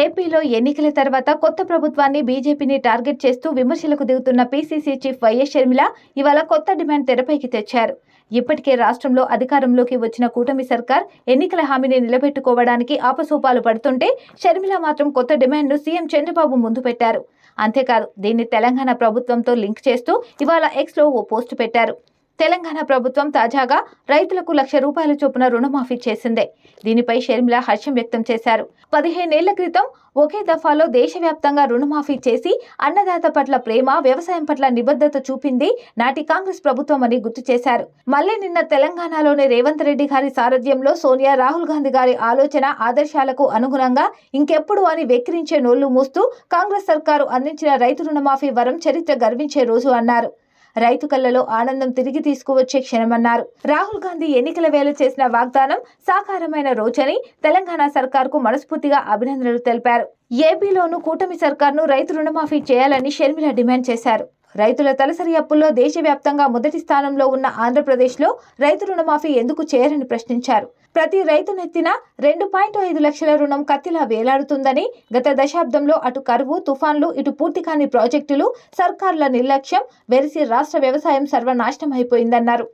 ఏపీలో ఎన్నికల తర్వాత కొత్త ప్రభుత్వాన్ని బీజేపీని టార్గెట్ చేస్తూ విమర్శలకు దిగుతున్న పీసీసీ చీఫ్ వైఎస్ షర్మిల ఇవాళ కొత్త డిమాండ్ తెరపైకి తెచ్చారు. ఇప్పటికే రాష్ట్రంలో అధికారంలోకి వచ్చిన కూటమి సర్కార్ ఎన్నికల హామీని నిలబెట్టుకోవడానికి ఆపసోపాలు పడుతుంటే షర్మిల మాత్రం కొత్త డిమాండ్ను సీఎం చంద్రబాబు ముందు పెట్టారు. అంతేకాదు దీన్ని తెలంగాణ ప్రభుత్వంతో లింక్ చేస్తూ ఇవాళ ఎక్స్లో ఓ పోస్టు పెట్టారు. తెలంగాణ ప్రభుత్వం తాజాగా రైతులకు లక్ష రూపాయల చొప్పున రుణమాఫీ చేసిందే. దీనిపై షర్మిల హర్షం వ్యక్తం చేశారు. పదిహేనేళ్ళ క్రితం ఒకే దఫాలో దేశవ్యాప్తంగా రుణమాఫీ చేసి అన్నదాత పట్ల ప్రేమ వ్యవసాయం పట్ల నిబద్ధత చూపింది నాటి కాంగ్రెస్ ప్రభుత్వం అని గుర్తు చేశారు. మళ్ళీ నిన్న తెలంగాణలోని రేవంత్ రెడ్డి గారి సారథ్యంలో సోనియా రాహుల్ గాంధీ గారి ఆలోచన ఆదర్శాలకు అనుగుణంగా ఇంకెప్పుడు అని వెక్కిరించే నోళ్ళు మూస్తూ కాంగ్రెస్ సర్కారు అందించిన రైతు రుణమాఫీ వరం చరిత్ర గర్వించే రోజు అన్నారు. రైతు కళ్ళలో ఆనందం తిరిగి తీసుకువచ్చే క్షణమన్నారు. రాహుల్ గాంధీ ఎన్నికల వేళ చేసిన వాగ్దానం సాకారమైన రోజని తెలంగాణ సర్కార్కు మనస్ఫూర్తిగా అభినందనలు తెలిపారు. ఏపీలోనూ కూటమి సర్కార్ను రైతు రుణమాఫీ చేయాలని షర్మిల డిమాండ్ చేశారు. రైతుల తలసరి అప్పుల్లో దేశవ్యాప్తంగా మొదటి స్థానంలో ఉన్న ఆంధ్రప్రదేశ్లో రైతు రుణమాఫీ ఎందుకు చేయరని ప్రశ్నించారు. ప్రతి రైతు నెత్తిన రెండు పాయింట్ ఐదు లక్షల రుణం కత్తిలా వేలాడుతుందని గత దశాబ్దంలో అటు కరువు తుఫాన్లు ఇటు పూర్తి కాని ప్రాజెక్టులు సర్కార్ల నిర్లక్ష్యం వెరిసి రాష్ట్ర వ్యవసాయం సర్వనాశనం అయిపోయిందన్నారు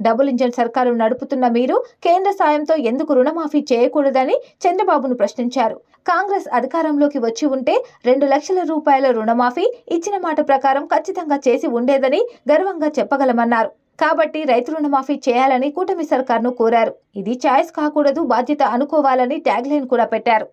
డబుల్ ఇంజన్ సర్కారు నడుపుతున్న మీరు కేంద్ర సాయంతో ఎందుకు రుణమాఫీ చేయకూడదని చంద్రబాబును ప్రశ్నించారు. కాంగ్రెస్ అధికారంలోకి వచ్చి ఉంటే రెండు లక్షల రూపాయల రుణమాఫీ ఇచ్చిన మాట ప్రకారం ఖచ్చితంగా చేసి ఉండేదని గర్వంగా చెప్పగలమన్నారు. కాబట్టి రైతు రుణమాఫీ చేయాలని కూటమి సర్కార్ను కోరారు. ఇది ఛాయిస్ కాకూడదు బాధ్యత అనుకోవాలని ట్యాగ్లైన్ కూడా పెట్టారు.